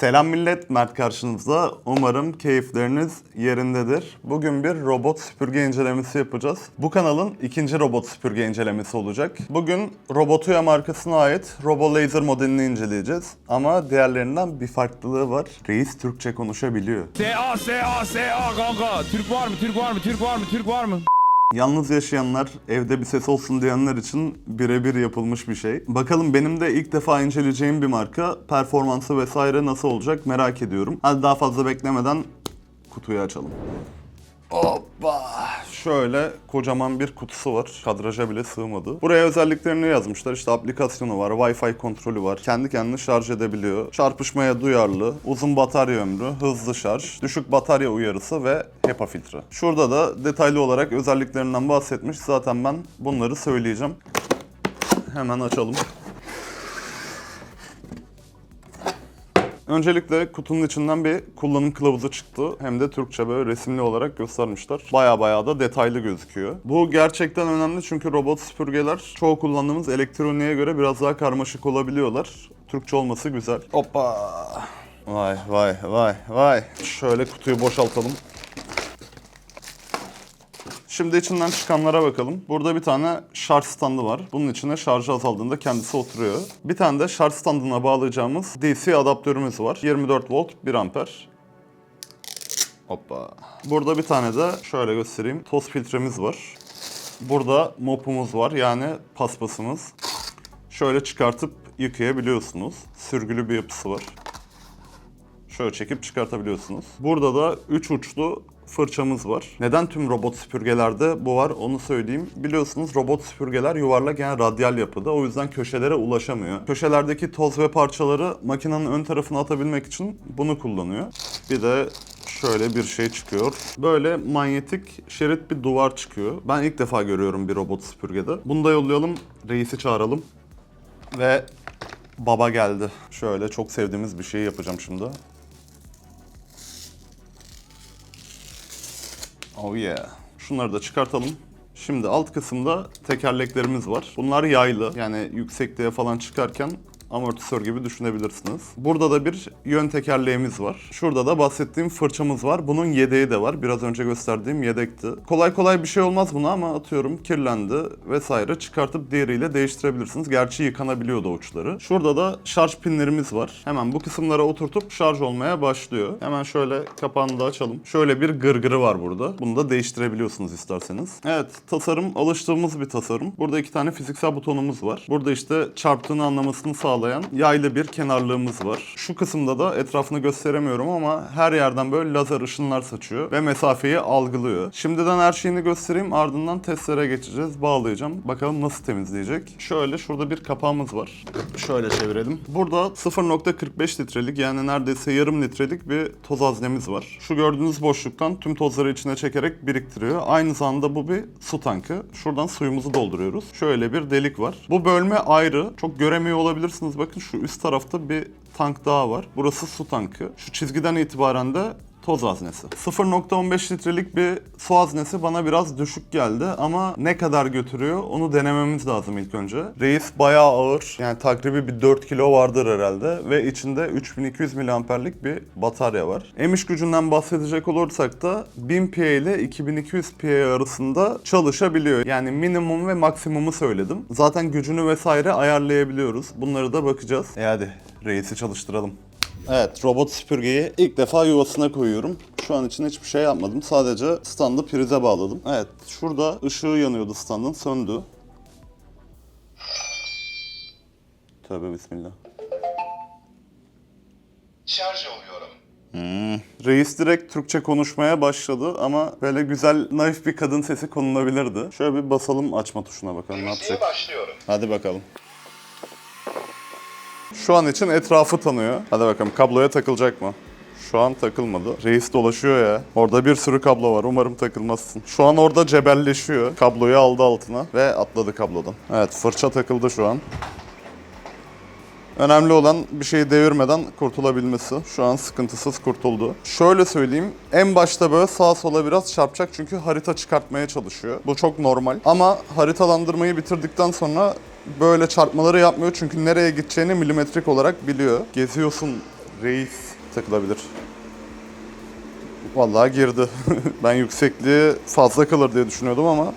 Selam millet, Mert karşınızda. Umarım keyifleriniz yerindedir. Bugün bir robot süpürge incelemesi yapacağız. Bu kanalın ikinci robot süpürge incelemesi olacak. Bugün Robotuya markasına ait Robo Laser modelini inceleyeceğiz. Ama diğerlerinden bir farklılığı var. Reis Türkçe konuşabiliyor. SA SA SA kanka. Türk var mı? Türk var mı? Türk var mı? Türk var mı? Yalnız yaşayanlar, evde bir ses olsun diyenler için birebir yapılmış bir şey. Bakalım benim de ilk defa inceleyeceğim bir marka. Performansı vesaire nasıl olacak merak ediyorum. Hadi daha fazla beklemeden kutuyu açalım. Hoppa! Şöyle kocaman bir kutusu var. Kadraja bile sığmadı. Buraya özelliklerini yazmışlar. İşte aplikasyonu var, Wi-Fi kontrolü var. Kendi kendini şarj edebiliyor. Çarpışmaya duyarlı, uzun batarya ömrü, hızlı şarj, düşük batarya uyarısı ve HEPA filtre. Şurada da detaylı olarak özelliklerinden bahsetmiş. Zaten ben bunları söyleyeceğim. Hemen açalım. Öncelikle kutunun içinden bir kullanım kılavuzu çıktı. Hem de Türkçe böyle resimli olarak göstermişler. Baya baya da detaylı gözüküyor. Bu gerçekten önemli çünkü robot süpürgeler çoğu kullandığımız elektroniğe göre biraz daha karmaşık olabiliyorlar. Türkçe olması güzel. Hoppa. Vay vay vay vay. Şöyle kutuyu boşaltalım. Şimdi içinden çıkanlara bakalım. Burada bir tane şarj standı var. Bunun içine şarjı azaldığında kendisi oturuyor. Bir tane de şarj standına bağlayacağımız DC adaptörümüz var. 24 volt 1 amper. Hoppa. Burada bir tane de şöyle göstereyim. Toz filtremiz var. Burada mopumuz var yani paspasımız. Şöyle çıkartıp yıkayabiliyorsunuz. Sürgülü bir yapısı var. Şöyle çekip çıkartabiliyorsunuz. Burada da 3 uçlu fırçamız var. Neden tüm robot süpürgelerde bu var onu söyleyeyim. Biliyorsunuz robot süpürgeler yuvarlak yani radyal yapıda. O yüzden köşelere ulaşamıyor. Köşelerdeki toz ve parçaları makinenin ön tarafına atabilmek için bunu kullanıyor. Bir de şöyle bir şey çıkıyor. Böyle manyetik şerit bir duvar çıkıyor. Ben ilk defa görüyorum bir robot süpürgede. Bunu da yollayalım. Reisi çağıralım. Ve baba geldi. Şöyle çok sevdiğimiz bir şey yapacağım şimdi. Oh yeah. Şunları da çıkartalım. Şimdi alt kısımda tekerleklerimiz var. Bunlar yaylı. Yani yüksekliğe falan çıkarken amortisör gibi düşünebilirsiniz. Burada da bir yön tekerleğimiz var. Şurada da bahsettiğim fırçamız var. Bunun yedeği de var. Biraz önce gösterdiğim yedekti. Kolay kolay bir şey olmaz buna ama atıyorum kirlendi vesaire çıkartıp diğeriyle değiştirebilirsiniz. Gerçi yıkanabiliyor da uçları. Şurada da şarj pinlerimiz var. Hemen bu kısımlara oturtup şarj olmaya başlıyor. Hemen şöyle kapağını da açalım. Şöyle bir gırgırı var burada. Bunu da değiştirebiliyorsunuz isterseniz. Evet tasarım alıştığımız bir tasarım. Burada iki tane fiziksel butonumuz var. Burada işte çarptığını anlamasını sağlayan yaylı bir kenarlığımız var. Şu kısımda da etrafını gösteremiyorum ama her yerden böyle lazer ışınlar saçıyor ve mesafeyi algılıyor. Şimdiden her şeyini göstereyim ardından testlere geçeceğiz. Bağlayacağım. Bakalım nasıl temizleyecek. Şöyle şurada bir kapağımız var. Şöyle çevirelim. Burada 0.45 litrelik yani neredeyse yarım litrelik bir toz haznemiz var. Şu gördüğünüz boşluktan tüm tozları içine çekerek biriktiriyor. Aynı zamanda bu bir su tankı. Şuradan suyumuzu dolduruyoruz. Şöyle bir delik var. Bu bölme ayrı. Çok göremiyor olabilirsiniz. Bakın şu üst tarafta bir tank daha var. Burası su tankı. Şu çizgiden itibaren de toz haznesi. 0.15 litrelik bir su haznesi bana biraz düşük geldi ama ne kadar götürüyor onu denememiz lazım ilk önce. Reis bayağı ağır. Yani takribi bir 4 kilo vardır herhalde ve içinde 3200 miliamperlik bir batarya var. Emiş gücünden bahsedecek olursak da 1000 PA ile 2200 PA arasında çalışabiliyor. Yani minimum ve maksimumu söyledim. Zaten gücünü vesaire ayarlayabiliyoruz. Bunları da bakacağız. E hadi reisi çalıştıralım. Evet, robot süpürgeyi ilk defa yuvasına koyuyorum. Şu an için hiçbir şey yapmadım. Sadece standı prize bağladım. Evet, şurada ışığı yanıyordu standın, söndü. Tövbe bismillah. Şarj oluyorum. Reis direkt Türkçe konuşmaya başladı ama böyle güzel, naif bir kadın sesi konulabilirdi. Şöyle bir basalım açma tuşuna bakalım ne Temizliğe yapacak. başlıyorum. Hadi bakalım. Şu an için etrafı tanıyor. Hadi bakalım kabloya takılacak mı? Şu an takılmadı. Reis dolaşıyor ya. Orada bir sürü kablo var. Umarım takılmazsın. Şu an orada cebelleşiyor. Kabloyu aldı altına ve atladı kablodan. Evet fırça takıldı şu an. Önemli olan bir şeyi devirmeden kurtulabilmesi. Şu an sıkıntısız kurtuldu. Şöyle söyleyeyim. En başta böyle sağa sola biraz çarpacak çünkü harita çıkartmaya çalışıyor. Bu çok normal. Ama haritalandırmayı bitirdikten sonra böyle çarpmaları yapmıyor çünkü nereye gideceğini milimetrik olarak biliyor. Geziyorsun reis takılabilir. Vallahi girdi. ben yüksekliği fazla kalır diye düşünüyordum ama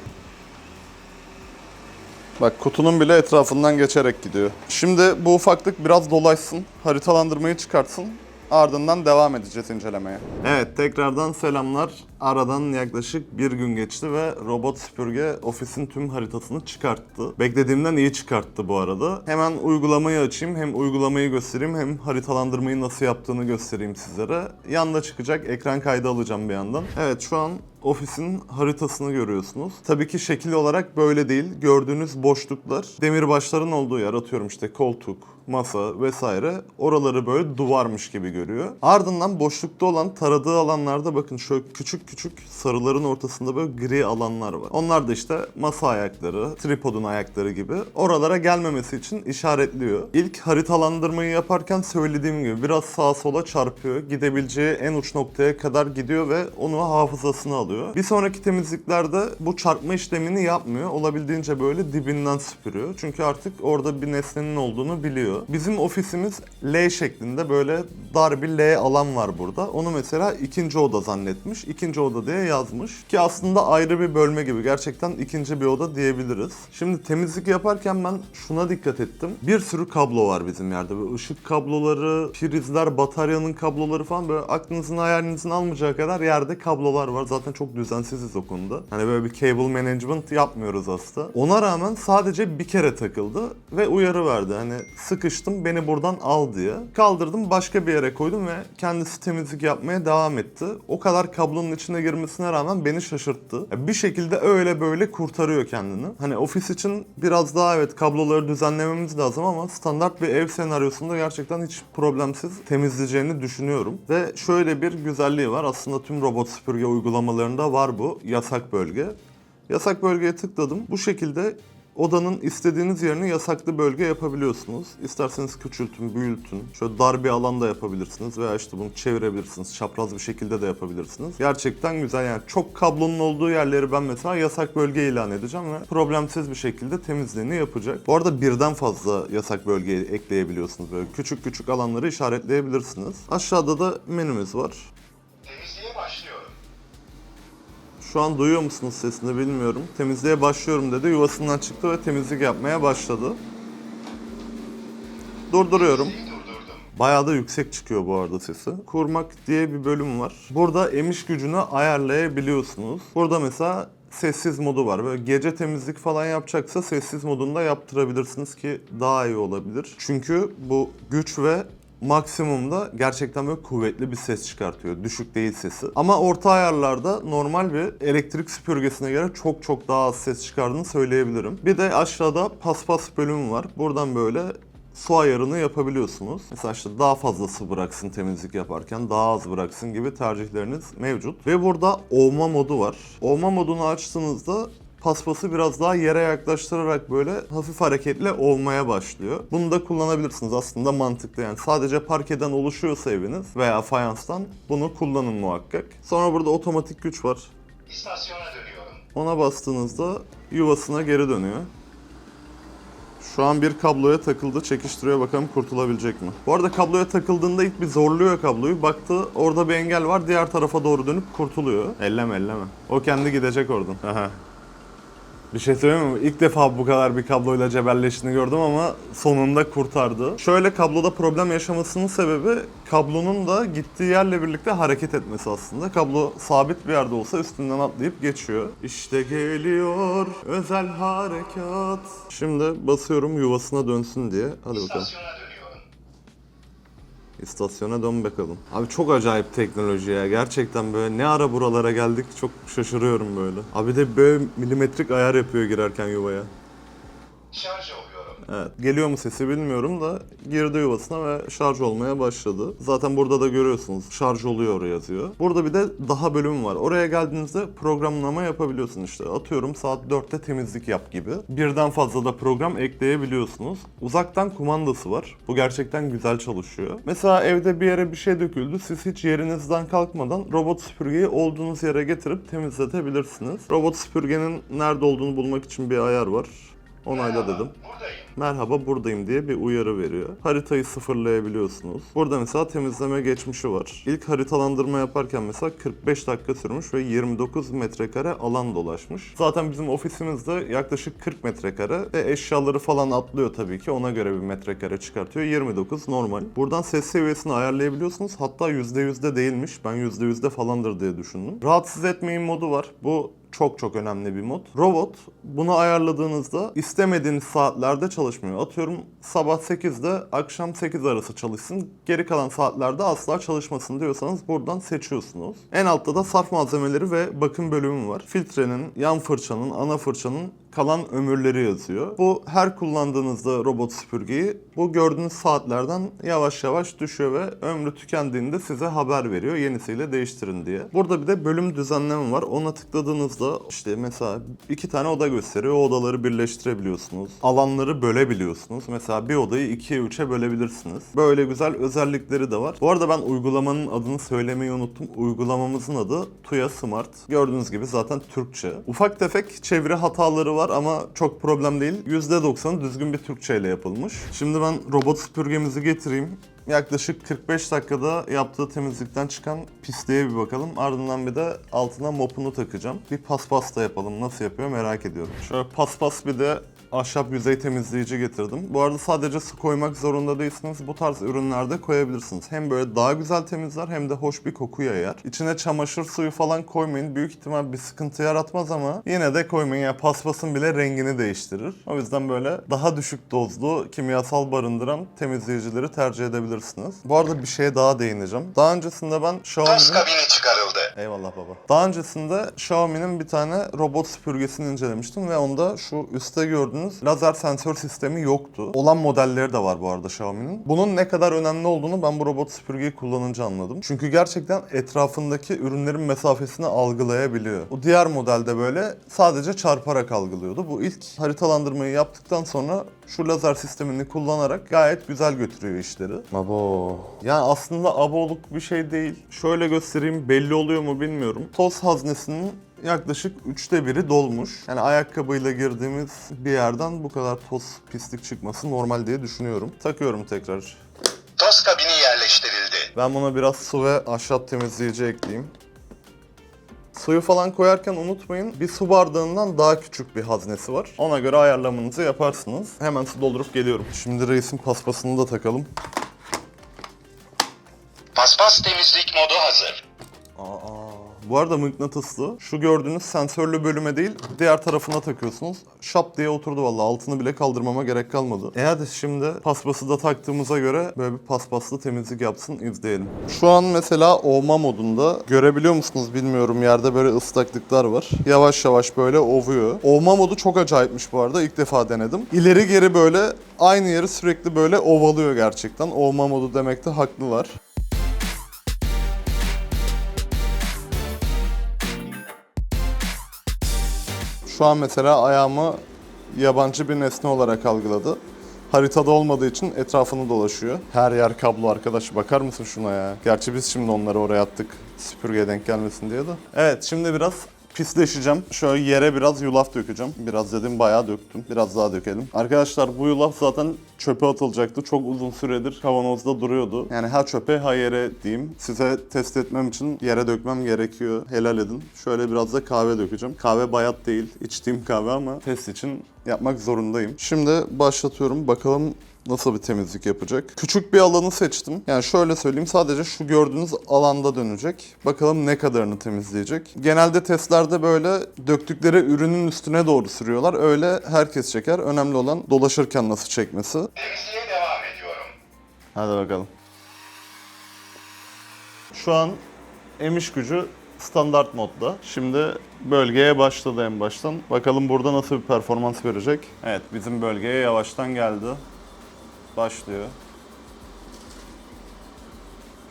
Bak kutunun bile etrafından geçerek gidiyor. Şimdi bu ufaklık biraz dolaşsın, haritalandırmayı çıkartsın. Ardından devam edeceğiz incelemeye. Evet, tekrardan selamlar. Aradan yaklaşık bir gün geçti ve robot süpürge ofisin tüm haritasını çıkarttı. Beklediğimden iyi çıkarttı bu arada. Hemen uygulamayı açayım. Hem uygulamayı göstereyim hem haritalandırmayı nasıl yaptığını göstereyim sizlere. Yanda çıkacak ekran kaydı alacağım bir yandan. Evet şu an ofisin haritasını görüyorsunuz. Tabii ki şekil olarak böyle değil. Gördüğünüz boşluklar demirbaşların olduğu yer atıyorum işte koltuk, masa vesaire. Oraları böyle duvarmış gibi görüyor. Ardından boşlukta olan taradığı alanlarda bakın şöyle küçük küçük sarıların ortasında böyle gri alanlar var. Onlar da işte masa ayakları, tripodun ayakları gibi. Oralara gelmemesi için işaretliyor. İlk haritalandırmayı yaparken söylediğim gibi biraz sağa sola çarpıyor. Gidebileceği en uç noktaya kadar gidiyor ve onu hafızasına alıyor. Bir sonraki temizliklerde bu çarpma işlemini yapmıyor. Olabildiğince böyle dibinden süpürüyor. Çünkü artık orada bir nesnenin olduğunu biliyor. Bizim ofisimiz L şeklinde böyle dar bir L alan var burada. Onu mesela ikinci oda zannetmiş. İkinci oda diye yazmış. Ki aslında ayrı bir bölme gibi. Gerçekten ikinci bir oda diyebiliriz. Şimdi temizlik yaparken ben şuna dikkat ettim. Bir sürü kablo var bizim yerde. Böyle ışık kabloları, prizler, bataryanın kabloları falan böyle aklınızın hayalinizin almayacağı kadar yerde kablolar var. Zaten çok düzensiziz o konuda. Hani böyle bir cable management yapmıyoruz aslında. Ona rağmen sadece bir kere takıldı ve uyarı verdi. Hani sıkıştım beni buradan al diye. Kaldırdım başka bir yere koydum ve kendisi temizlik yapmaya devam etti. O kadar kablonun içine girmesine rağmen beni şaşırttı. Ya Bir şekilde öyle böyle kurtarıyor kendini. Hani ofis için biraz daha evet kabloları düzenlememiz lazım ama standart bir ev senaryosunda gerçekten hiç problemsiz temizleyeceğini düşünüyorum. Ve şöyle bir güzelliği var. Aslında tüm robot süpürge uygulamalarında var bu yasak bölge. Yasak bölgeye tıkladım. Bu şekilde odanın istediğiniz yerini yasaklı bölge yapabiliyorsunuz. İsterseniz küçültün, büyütün. Şöyle dar bir alanda yapabilirsiniz veya işte bunu çevirebilirsiniz. Çapraz bir şekilde de yapabilirsiniz. Gerçekten güzel yani çok kablonun olduğu yerleri ben mesela yasak bölge ilan edeceğim ve problemsiz bir şekilde temizliğini yapacak. Bu arada birden fazla yasak bölge ekleyebiliyorsunuz. Böyle küçük küçük alanları işaretleyebilirsiniz. Aşağıda da menümüz var. Şu an duyuyor musunuz sesini bilmiyorum. Temizliğe başlıyorum dedi. Yuvasından çıktı ve temizlik yapmaya başladı. Durduruyorum. Bayağı da yüksek çıkıyor bu arada sesi. Kurmak diye bir bölüm var. Burada emiş gücünü ayarlayabiliyorsunuz. Burada mesela sessiz modu var. Böyle gece temizlik falan yapacaksa sessiz modunda yaptırabilirsiniz ki daha iyi olabilir. Çünkü bu güç ve maksimumda gerçekten böyle kuvvetli bir ses çıkartıyor. Düşük değil sesi. Ama orta ayarlarda normal bir elektrik süpürgesine göre çok çok daha az ses çıkardığını söyleyebilirim. Bir de aşağıda paspas bölümü var. Buradan böyle su ayarını yapabiliyorsunuz. Mesela işte daha fazla su bıraksın temizlik yaparken, daha az bıraksın gibi tercihleriniz mevcut. Ve burada ovma modu var. Ovma modunu açtığınızda paspası biraz daha yere yaklaştırarak böyle hafif hareketle ovmaya başlıyor. Bunu da kullanabilirsiniz aslında mantıklı yani sadece parkeden oluşuyorsa eviniz veya fayanstan bunu kullanın muhakkak. Sonra burada otomatik güç var. İstasyona dönüyorum. Ona bastığınızda yuvasına geri dönüyor. Şu an bir kabloya takıldı, çekiştiriyor bakalım kurtulabilecek mi? Bu arada kabloya takıldığında ilk bir zorluyor kabloyu. Baktı orada bir engel var, diğer tarafa doğru dönüp kurtuluyor. Elleme elleme. O kendi gidecek oradan. Aha. Bir şey söyleyeyim mi? İlk defa bu kadar bir kabloyla cebelleştiğini gördüm ama sonunda kurtardı. Şöyle kabloda problem yaşamasının sebebi kablonun da gittiği yerle birlikte hareket etmesi aslında. Kablo sabit bir yerde olsa üstünden atlayıp geçiyor. İşte geliyor özel harekat. Şimdi basıyorum yuvasına dönsün diye. Hadi bakalım. İstasyona dön bakalım. Abi çok acayip teknoloji ya. Gerçekten böyle ne ara buralara geldik çok şaşırıyorum böyle. Abi de böyle milimetrik ayar yapıyor girerken yuvaya. Şarj oluyorum. Evet. Geliyor mu sesi bilmiyorum da girdi yuvasına ve şarj olmaya başladı. Zaten burada da görüyorsunuz şarj oluyor yazıyor. Burada bir de daha bölüm var. Oraya geldiğinizde programlama yapabiliyorsun işte. Atıyorum saat 4'te temizlik yap gibi. Birden fazla da program ekleyebiliyorsunuz. Uzaktan kumandası var. Bu gerçekten güzel çalışıyor. Mesela evde bir yere bir şey döküldü. Siz hiç yerinizden kalkmadan robot süpürgeyi olduğunuz yere getirip temizletebilirsiniz. Robot süpürgenin nerede olduğunu bulmak için bir ayar var. Onayla dedim. Buradayım. Merhaba buradayım diye bir uyarı veriyor. Haritayı sıfırlayabiliyorsunuz. Burada mesela temizleme geçmişi var. İlk haritalandırma yaparken mesela 45 dakika sürmüş ve 29 metrekare alan dolaşmış. Zaten bizim ofisimizde yaklaşık 40 metrekare ve eşyaları falan atlıyor tabii ki. Ona göre bir metrekare çıkartıyor. 29 normal. Buradan ses seviyesini ayarlayabiliyorsunuz. Hatta %100'de değilmiş. Ben %100'de falandır diye düşündüm. Rahatsız etmeyin modu var. Bu çok çok önemli bir mod. Robot bunu ayarladığınızda istemediğiniz saatlerde çalışmıyor. Atıyorum sabah 8'de akşam 8 arası çalışsın. Geri kalan saatlerde asla çalışmasın diyorsanız buradan seçiyorsunuz. En altta da sarf malzemeleri ve bakım bölümü var. Filtrenin, yan fırçanın, ana fırçanın kalan ömürleri yazıyor. Bu her kullandığınızda robot süpürgeyi bu gördüğünüz saatlerden yavaş yavaş düşüyor ve ömrü tükendiğinde size haber veriyor yenisiyle değiştirin diye. Burada bir de bölüm düzenleme var. Ona tıkladığınızda işte mesela iki tane oda gösteriyor. O odaları birleştirebiliyorsunuz. Alanları bölebiliyorsunuz. Mesela bir odayı ikiye üçe bölebilirsiniz. Böyle güzel özellikleri de var. Bu arada ben uygulamanın adını söylemeyi unuttum. Uygulamamızın adı Tuya Smart. Gördüğünüz gibi zaten Türkçe. Ufak tefek çeviri hataları var ama çok problem değil. %90'ı düzgün bir Türkçe ile yapılmış. Şimdi ben robot süpürgemizi getireyim. Yaklaşık 45 dakikada yaptığı temizlikten çıkan pisliğe bir bakalım. Ardından bir de altına mopunu takacağım. Bir paspas da yapalım. Nasıl yapıyor merak ediyorum. Şöyle paspas bir de ahşap yüzey temizleyici getirdim. Bu arada sadece su koymak zorunda değilsiniz. Bu tarz ürünlerde koyabilirsiniz. Hem böyle daha güzel temizler hem de hoş bir koku yayar. İçine çamaşır suyu falan koymayın. Büyük ihtimal bir sıkıntı yaratmaz ama yine de koymayın. Yani paspasın bile rengini değiştirir. O yüzden böyle daha düşük dozlu kimyasal barındıran temizleyicileri tercih edebilirsiniz. Bu arada bir şeye daha değineceğim. Daha öncesinde ben Xiaomi'nin... kabini çıkarıldı. Eyvallah baba. Daha öncesinde Xiaomi'nin bir tane robot süpürgesini incelemiştim ve onda şu üstte gördüğünüz lazer sensör sistemi yoktu. Olan modelleri de var bu arada Xiaomi'nin. Bunun ne kadar önemli olduğunu ben bu robot süpürgeyi kullanınca anladım. Çünkü gerçekten etrafındaki ürünlerin mesafesini algılayabiliyor. O diğer modelde böyle sadece çarparak algılıyordu. Bu ilk haritalandırmayı yaptıktan sonra şu lazer sistemini kullanarak gayet güzel götürüyor işleri. Abo. Yani aslında aboluk bir şey değil. Şöyle göstereyim belli oluyor mu bilmiyorum. Toz haznesinin yaklaşık üçte biri dolmuş. Yani ayakkabıyla girdiğimiz bir yerden bu kadar toz pislik çıkması normal diye düşünüyorum. Takıyorum tekrar. Toz kabini yerleştirildi. Ben buna biraz su ve ahşap temizleyici ekleyeyim. Suyu falan koyarken unutmayın bir su bardağından daha küçük bir haznesi var. Ona göre ayarlamanızı yaparsınız. Hemen su doldurup geliyorum. Şimdi reisin paspasını da takalım. Paspas temizlik modu hazır. Aa, bu arada mıknatıslı. Şu gördüğünüz sensörlü bölüme değil, diğer tarafına takıyorsunuz. Şap diye oturdu vallahi. Altını bile kaldırmama gerek kalmadı. E hadi şimdi paspası da taktığımıza göre böyle bir paspaslı temizlik yapsın izleyelim. Şu an mesela ovma modunda. Görebiliyor musunuz bilmiyorum. Yerde böyle ıslaklıklar var. Yavaş yavaş böyle ovuyor. Ovma modu çok acayipmiş bu arada. İlk defa denedim. İleri geri böyle aynı yeri sürekli böyle ovalıyor gerçekten. Ovma modu demekte haklılar. Şu an mesela ayağımı yabancı bir nesne olarak algıladı. Haritada olmadığı için etrafını dolaşıyor. Her yer kablo arkadaş. Bakar mısın şuna ya? Gerçi biz şimdi onları oraya attık. Süpürgeye denk gelmesin diye de. Evet şimdi biraz pisleşeceğim. Şöyle yere biraz yulaf dökeceğim. Biraz dedim bayağı döktüm. Biraz daha dökelim. Arkadaşlar bu yulaf zaten çöpe atılacaktı. Çok uzun süredir kavanozda duruyordu. Yani ha çöpe ha yere diyeyim. Size test etmem için yere dökmem gerekiyor. Helal edin. Şöyle biraz da kahve dökeceğim. Kahve bayat değil. içtiğim kahve ama test için yapmak zorundayım. Şimdi başlatıyorum. Bakalım nasıl bir temizlik yapacak. Küçük bir alanı seçtim. Yani şöyle söyleyeyim sadece şu gördüğünüz alanda dönecek. Bakalım ne kadarını temizleyecek. Genelde testlerde böyle döktükleri ürünün üstüne doğru sürüyorlar. Öyle herkes çeker. Önemli olan dolaşırken nasıl çekmesi. Temizliğe devam ediyorum. Hadi bakalım. Şu an emiş gücü standart modda. Şimdi bölgeye başladı en baştan. Bakalım burada nasıl bir performans verecek. Evet bizim bölgeye yavaştan geldi. Başlıyor.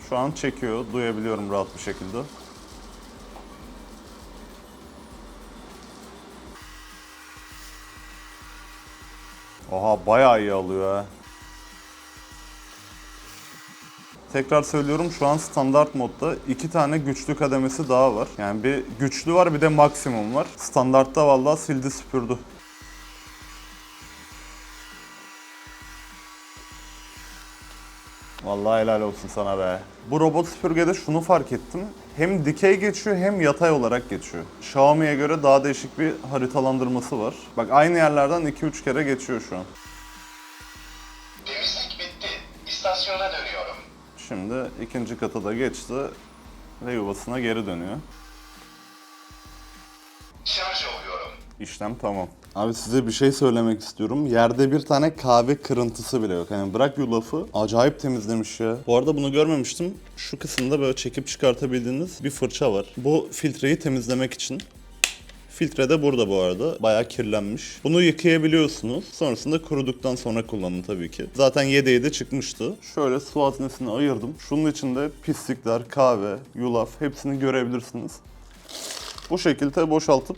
Şu an çekiyor. Duyabiliyorum rahat bir şekilde. Oha bayağı iyi alıyor ha. Tekrar söylüyorum şu an standart modda iki tane güçlü kademesi daha var. Yani bir güçlü var bir de maksimum var. Standartta vallahi sildi süpürdü. Vallahi helal olsun sana be. Bu robot süpürgede şunu fark ettim. Hem dikey geçiyor hem yatay olarak geçiyor. Xiaomi'ye göre daha değişik bir haritalandırması var. Bak aynı yerlerden 2-3 kere geçiyor şu an. Temizlik bitti. İstasyona dönüyorum. Şimdi ikinci kata da geçti ve yuvasına geri dönüyor. Şarj. İşlem tamam. Abi size bir şey söylemek istiyorum. Yerde bir tane kahve kırıntısı bile yok. Yani bırak yulafı acayip temizlemiş ya. Bu arada bunu görmemiştim. Şu kısımda böyle çekip çıkartabildiğiniz bir fırça var. Bu filtreyi temizlemek için. Filtre de burada bu arada. Bayağı kirlenmiş. Bunu yıkayabiliyorsunuz. Sonrasında kuruduktan sonra kullanın tabii ki. Zaten yedeği de çıkmıştı. Şöyle su haznesini ayırdım. Şunun içinde pislikler, kahve, yulaf hepsini görebilirsiniz. Bu şekilde boşaltıp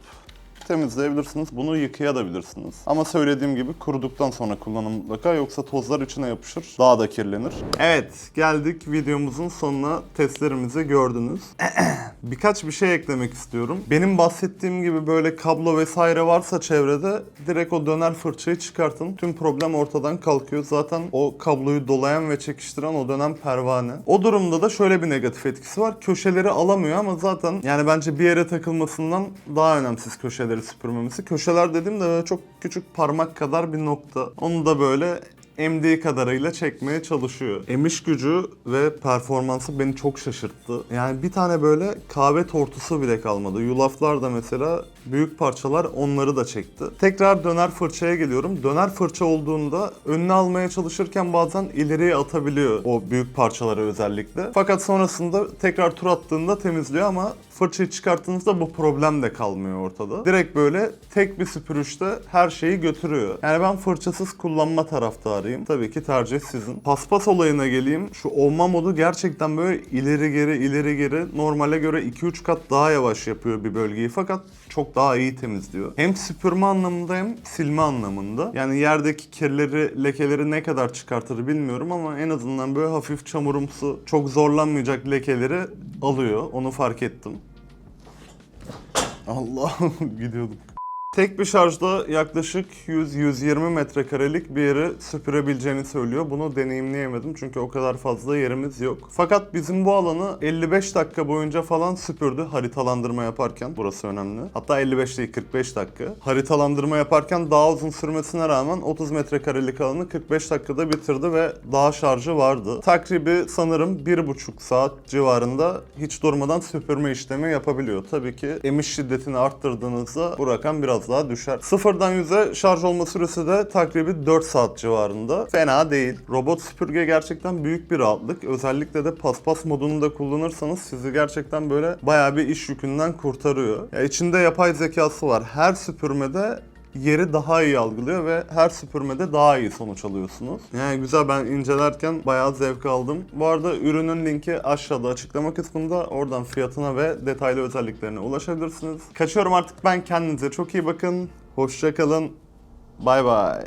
temizleyebilirsiniz. Bunu yıkayabilirsiniz. Ama söylediğim gibi kuruduktan sonra kullanın mutlaka yoksa tozlar içine yapışır. Daha da kirlenir. Evet geldik videomuzun sonuna. Testlerimizi gördünüz. Birkaç bir şey eklemek istiyorum. Benim bahsettiğim gibi böyle kablo vesaire varsa çevrede direkt o döner fırçayı çıkartın. Tüm problem ortadan kalkıyor. Zaten o kabloyu dolayan ve çekiştiren o dönem pervane. O durumda da şöyle bir negatif etkisi var. Köşeleri alamıyor ama zaten yani bence bir yere takılmasından daha önemsiz köşeleri süpürmemesi. Köşeler dediğimde böyle çok küçük parmak kadar bir nokta. Onu da böyle emdiği kadarıyla çekmeye çalışıyor. Emiş gücü ve performansı beni çok şaşırttı. Yani bir tane böyle kahve tortusu bile kalmadı. Yulaflar da mesela büyük parçalar onları da çekti. Tekrar döner fırçaya geliyorum. Döner fırça olduğunda önüne almaya çalışırken bazen ileriye atabiliyor o büyük parçaları özellikle. Fakat sonrasında tekrar tur attığında temizliyor ama fırçayı çıkarttığınızda bu problem de kalmıyor ortada. Direkt böyle tek bir süpürüşte her şeyi götürüyor. Yani ben fırçasız kullanma taraftarıyım. Tabii ki tercih sizin. Paspas olayına geleyim. Şu olma modu gerçekten böyle ileri geri ileri geri normale göre 2-3 kat daha yavaş yapıyor bir bölgeyi fakat çok daha iyi temizliyor. Hem süpürme anlamında hem silme anlamında. Yani yerdeki kirleri, lekeleri ne kadar çıkartır bilmiyorum ama en azından böyle hafif çamurumsu, çok zorlanmayacak lekeleri alıyor. Onu fark ettim. Allah gidiyorduk. Tek bir şarjda yaklaşık 100-120 metrekarelik bir yeri süpürebileceğini söylüyor. Bunu deneyimleyemedim çünkü o kadar fazla yerimiz yok. Fakat bizim bu alanı 55 dakika boyunca falan süpürdü haritalandırma yaparken. Burası önemli. Hatta 55 değil 45 dakika. Haritalandırma yaparken daha uzun sürmesine rağmen 30 metrekarelik alanı 45 dakikada bitirdi ve daha şarjı vardı. Takribi sanırım 1,5 saat civarında hiç durmadan süpürme işlemi yapabiliyor. Tabii ki emiş şiddetini arttırdığınızda bu rakam biraz daha düşer. Sıfırdan 100'e şarj olma süresi de takribi 4 saat civarında. Fena değil. Robot süpürge gerçekten büyük bir rahatlık. Özellikle de paspas modunu da kullanırsanız sizi gerçekten böyle bayağı bir iş yükünden kurtarıyor. Ya içinde yapay zekası var. Her süpürmede yeri daha iyi algılıyor ve her süpürmede daha iyi sonuç alıyorsunuz. Yani güzel ben incelerken bayağı zevk aldım. Bu arada ürünün linki aşağıda açıklama kısmında. Oradan fiyatına ve detaylı özelliklerine ulaşabilirsiniz. Kaçıyorum artık ben kendinize çok iyi bakın. Hoşça kalın. Bay bay.